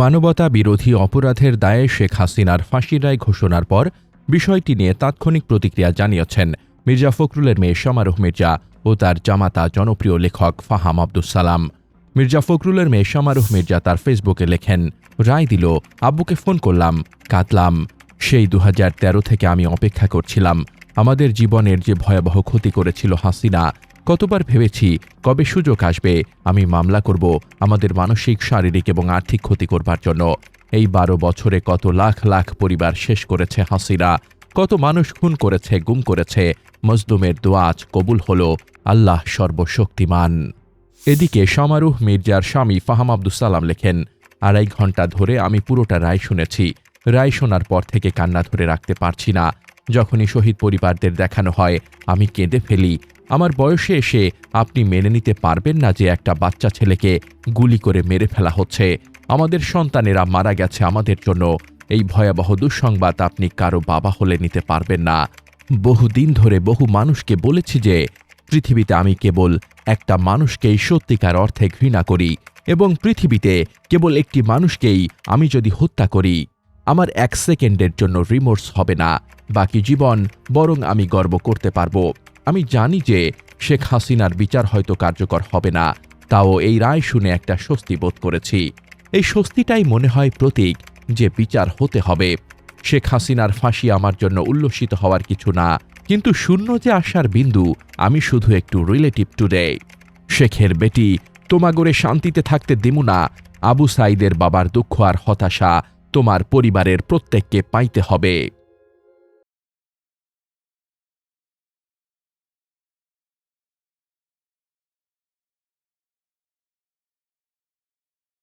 মানবতা বিরোধী অপরাধের দায়ে শেখ হাসিনার ফাঁসির রায় ঘোষণার পর বিষয়টি নিয়ে তাৎক্ষণিক প্রতিক্রিয়া জানিয়েছেন মির্জা ফখরুলের মেয়ে সমারোহ মির্জা ও তার জামাতা জনপ্রিয় লেখক ফাহাম আব্দুস সালাম। মির্জা ফখরুলের মেয়ে সমারোহ মির্জা তার ফেসবুকে লেখেন, রায় দিল, আব্বুকে ফোন করলাম, কাঁদলাম। সেই দু হাজার তেরো থেকে আমি অপেক্ষা করছিলাম। আমাদের জীবনের যে ভয়াবহ ক্ষতি করেছিল হাসিনা কতবার ভেবেছি, কবে সুযোগ আসবে, আমি মামলা করব আমাদের মানসিক, শারীরিক এবং আর্থিক ক্ষতি করবার জন্য। এই বারো বছরে কত লাখ লাখ পরিবার শেষ করেছে হাসিরা কত মানুষ খুন করেছে, গুম করেছে মজদুমের দোয়াজ কবুল হল আল্লাহ সর্বশক্তিমান। এদিকে সমারুহ মির্জার স্বামী ফাহাম আব্দুস সালাম লেখেন, আড়াই ঘণ্টা ধরে আমি পুরোটা রায় শুনেছি, রায় শোনার পর থেকে কান্না ধরে রাখতে পারছি না, যখনই শহীদ পরিবারদের দেখানো হয়, আমি কেঁদে ফেলি আমার বয়সে এসে আপনি মেনে নিতে পারবেন না যে একটা বাচ্চা ছেলেকে গুলি করে মেরে ফেলা হচ্ছে। আমাদের সন্তানেরা মারা গেছে আমাদের জন্য। এই ভয়াবহ দুঃসংবাদ আপনি কারও বাবা হলে নিতে পারবেন না। বহুদিন ধরে বহু মানুষকে বলেছি যে, পৃথিবীতে আমি কেবল একটা মানুষকেই সত্যিকার অর্থে ঘৃণা করি এবং পৃথিবীতে কেবল একটি মানুষকেই আমি যদি হত্যা করি, আমার এক সেকেন্ডের জন্য রিমোর্স হবে না। বাকি জীবন বরং আমি গর্ব করতে পারব। আমি জানি যে শেখ হাসিনার বিচার হয়তো কার্যকর হবে না, তাও এই রায় শুনে একটা স্বস্তি বোধ করেছি। এই স্বস্তিটাই মনে হয় প্রতীক যে বিচার হতে হবে। শেখ হাসিনার ফাঁসি আমার জন্য উল্লসিত হওয়ার কিছু না, কিন্তু শূন্য যে আসার বিন্দু আমি শুধু একটু রিলেটিভ টুডে শেখের বেটি, তোমাগরে শান্তিতে থাকতে দিমু না, আবু সাইদের বাবার দুঃখ আর হতাশা তোমার পরিবারের প্রত্যেককে পাইতে হবে।